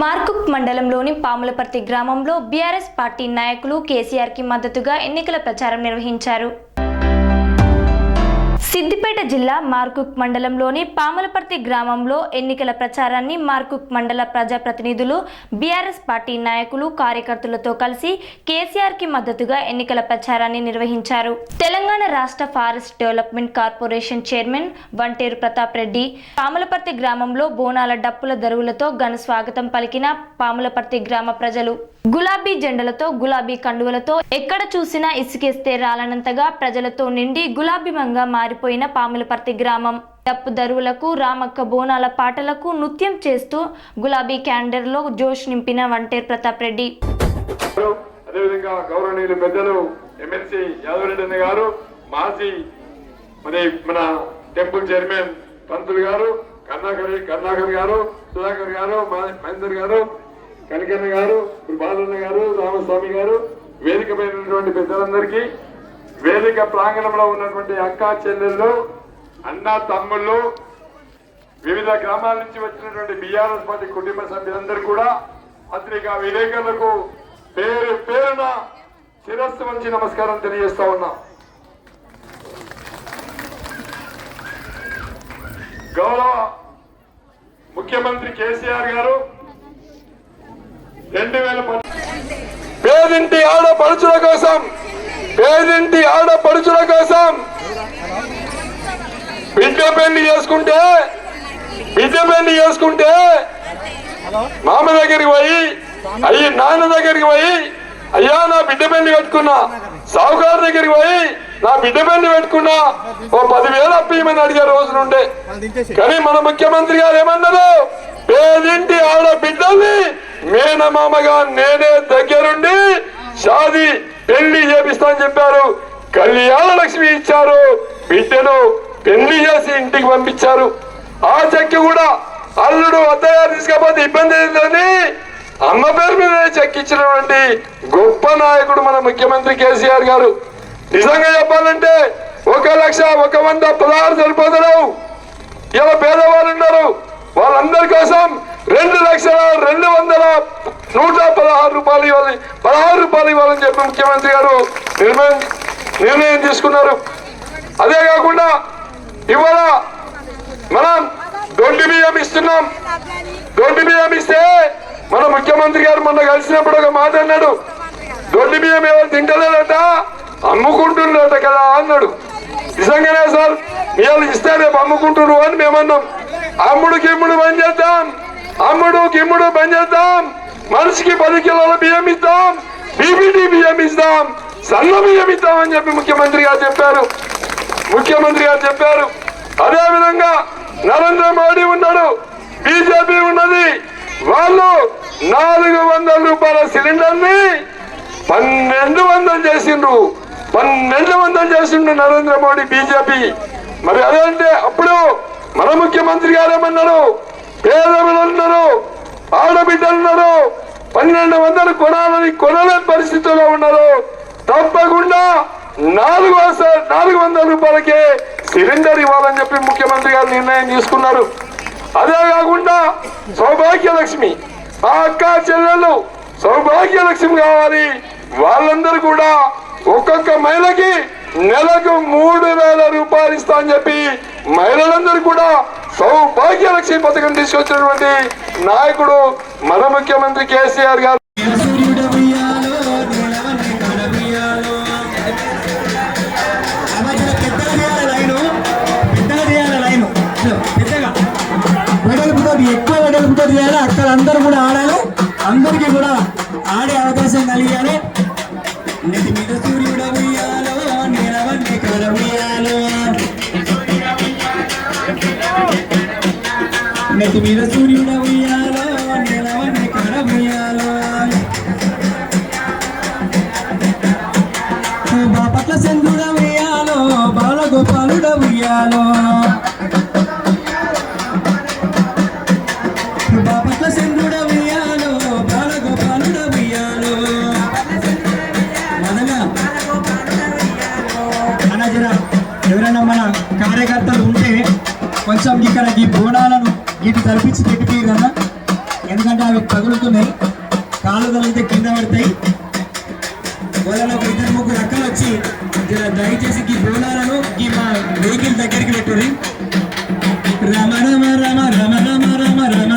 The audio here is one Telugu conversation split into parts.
మార్కుక్ మండలంలోని పాములపర్తి గ్రామంలో బీఆర్ఎస్ పార్టీ నాయకులు కేసీఆర్కి మద్దతుగా ఎన్నికల ప్రచారం నిర్వహించారు. సిద్దిపేట జిల్లా మార్కుక్ మండలంలోని పాములపర్తి గ్రామంలో ఎన్నికల ప్రచారాన్ని మార్కుక్ మండల ప్రజాప్రతినిధులు బీఆర్ఎస్ పార్టీ నాయకులు కార్యకర్తలతో కలిసి కేసీఆర్కి మద్దతుగా ఎన్నికల ప్రచారాన్ని నిర్వహించారు. తెలంగాణ రాష్ట్ర forest development corporation chairman Vanteru Pratap Reddy Pamulaparthi గ్రామంలో బోనాల డప్పుల దరువులతో ఘన స్వాగతం పలికిన పాములపర్తి గ్రామ ప్రజలు. గులాబీ జెండలతో గులాబీ కండువలతో ఎక్కడ చూసినా ఇసుకేస్తే రాలనంతగా ప్రజలతో నిండి గులాబీమంగా మారిపోయిన పాములపర్తి గ్రామం. డప్పు దరువులకు రామక్క బోనాల పాటలకు నృత్యం చేస్తూ గులాబీ క్యాండర్లో జోష్ నింపిన వంటేర్ ప్రతాప్ రెడ్డి. అదేవిధంగా గౌరవనీయులు పెద్దలు ఎమ్మెల్సీ యాదవరెడ్డి గారు మాజీ మరి మన టెంపుల్ చైర్మన్ పంతులు గారు కర్ణాకర్ కర్ణాకర్ గారు సుధాకర్ గారు మహేందర్ గారు కనికన్న గారు బాలన్న గారు రామస్వామి గారు వేదిక పెద్దలందరికీ వేదిక ప్రాంగణంలో ఉన్నటువంటి అక్క చెల్లెళ్ళు అన్న తమ్ముళ్ళు వివిధ గ్రామాల నుంచి వచ్చినటువంటి బీఆర్ఎస్ పార్టీ కుటుంబ సభ్యులందరూ కూడా పత్రికా విలేకరులకు పేరు పేరున శిరస్సు వంచి నమస్కారం తెలియజేస్తా ఉన్నాం. గౌరవ ముఖ్యమంత్రి కేసీఆర్ గారు రెండు వేల పేదింటి ఆడపడుచుల కోసం. పేదింటి ఆడపడుచుల కోసం. బిడ్డ పెళ్ళి చేసుకుంటే బిడ్డ పెళ్ళి చేసుకుంటే మామ దగ్గరికి పోయి అయ్యి నాన్న దగ్గరికి పోయి అయ్యా నా బిడ్డ పెళ్ళి పెట్టుకున్నా సావుకారు దగ్గరికి పోయి నా బిడ్డ పెళ్ళి పెట్టుకున్నా. ఓ పదివేలు అప్పియమని అడిగే రోజులుండే కానీ మన ముఖ్యమంత్రి గారు ఏమన్నారు? పేదింటి ఆడ బిడ్డల్ని మేనమామగా నేనే దగ్గరుండి షాది పెళ్ళి చేపిస్తాను చెప్పారు. కళ్యాణ లక్ష్మి ఇచ్చారు. బిడ్డను పెళ్ళి చేసి ఇంటికి పంపించారు. ఆ చెక్కి కూడా అల్లుడు అత్తగారు తీసుకపోతే ఇబ్బంది అయిందని అమ్మ పేరు మీద చెక్కిచ్చినటువంటి గొప్ప నాయకుడు మన ముఖ్యమంత్రి కేసీఆర్ గారు. నిజంగా చెప్పాలంటే ఒక లక్ష ఒక వంద పదహారు సరిపోతున్నావు ఇలా పేదవాళ్ళు ఉన్నారు. వాళ్ళందరి కోసం రెండు లక్షల రెండు వందల నూట పదహారు రూపాయలు ఇవ్వాలి. పదహారు రూపాయలు ఇవ్వాలని చెప్పి ముఖ్యమంత్రి గారు నిర్ణయం నిర్ణయం తీసుకున్నారు. అదే కాకుండా ఇవాళ మనం దొడ్డి బియ్యం ఇస్తున్నాం. దొడ్డి బియ్యం ఇస్తే మన ముఖ్యమంత్రి గారు మొన్న కలిసినప్పుడు ఒక మాట అన్నాడు. దొడ్డి బియ్యం ఎవరు తింటలేదట అమ్ముకుంటున్నారట కదా అన్నాడు. నిజంగానే సార్ మీరు ఇస్తే రేపు అమ్ముకుంటున్నారు అని మేమన్నాం. అమ్ముడు కిమ్ముడు పని చేద్దాం. అమ్ముడు గిమ్ముడు బంద్ చేద్దాం. మనిషికి పది కిలోల బియ్యం ఇద్దాం. బీబీటీ బియ్యం ఇద్దాం. సన్న బియ్యం ఇద్దాం అని చెప్పి ముఖ్యమంత్రి గారు చెప్పారు. ముఖ్యమంత్రి గారు చెప్పారు. అదే విధంగా నరేంద్ర మోడీ ఉన్నాడు. బీజేపీ ఉన్నది. వాళ్ళు నాలుగు వందల రూపాయల సిలిండర్ని పన్నెండు వందలు చేసిండ్రు. పన్నెండు వందలు చేసిండు నరేంద్ర మోడీ బీజేపీ. మరి అదే అంటే అప్పుడు మన ముఖ్యమంత్రి గారు ఏమన్నారు పేదవులందరూ ఉన్నారు పన్నెండు వందలు కొనాలని కొనలేని పరిస్థితుల్లో ఉన్నారు. తప్పకుండా నాలుగు నాలుగు వందల రూపాయలకే సిలిండర్ ఇవ్వాలని చెప్పి ముఖ్యమంత్రి గారు నిర్ణయం తీసుకున్నారు. అదే కాకుండా సౌభాగ్యలక్ష్మి మా ఆ అక్క చెల్లెళ్ళు సౌభాగ్యలక్ష్మి కావాలి. వాళ్ళందరూ కూడా ఒక్కొక్క మహిళకి నెలకు మూడు వేల రూపాయలు ఇస్తా అని చెప్పి మహిళలందరూ కూడా సౌభాగ్య లక్ష్మి పథకం తీసుకొచ్చినటువంటి నాయకుడు మన ముఖ్యమంత్రి కేసీఆర్ గారు లైను, లైను. ఎక్కువ వెడల్పుతో తీయాలి అక్కడ అందరూ కూడా ఆడాలి అందరికీ కూడా ఆడే అవకాశం కలిగాలి నెత్తి మీద సూర్యుడు ఉయ్యాలో నీలవన్నీ కడ ఉయ్యాలో. బాపట్ల చంద్రుడ ఉయ్యాలో బాలగోపాలుడ ఉయ్యాలో. బాపట్ల చంద్రుడ ఉయ్యాలో బాలగోపాలుడ ఉయ్యాలో. మొదగా అనజరా ఎవరైనా మన కార్యకర్తలు ఉంటే కొంచెం ఇక్కడ ఈ బోనాలను ఇటు తలపించి కదా ఎందుకంటే అవి పగులుతున్నాయి. కాళ్ళు తగిలితే కింద పడతాయి. బోలలో ఒక ఇద్దరు ముగ్గురు రకాలు వచ్చి దయచేసి ఈ బోలాలను ఈ మా వెహికల్ దగ్గరికి పెట్టుకుని రమ రమ రమ రమ రమ రమ రమ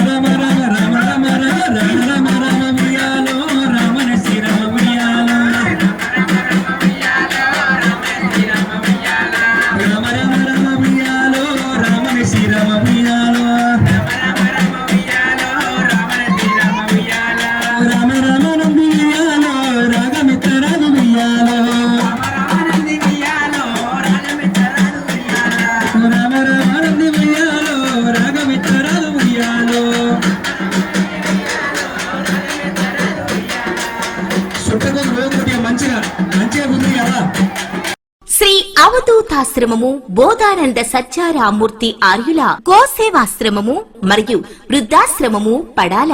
శ్రీ అవధూతాశ్రమము బోధానంద సత్యారామూర్తి ఆర్యుల గోసేవాశ్రమము మరియు వృద్ధాశ్రమము పడాల.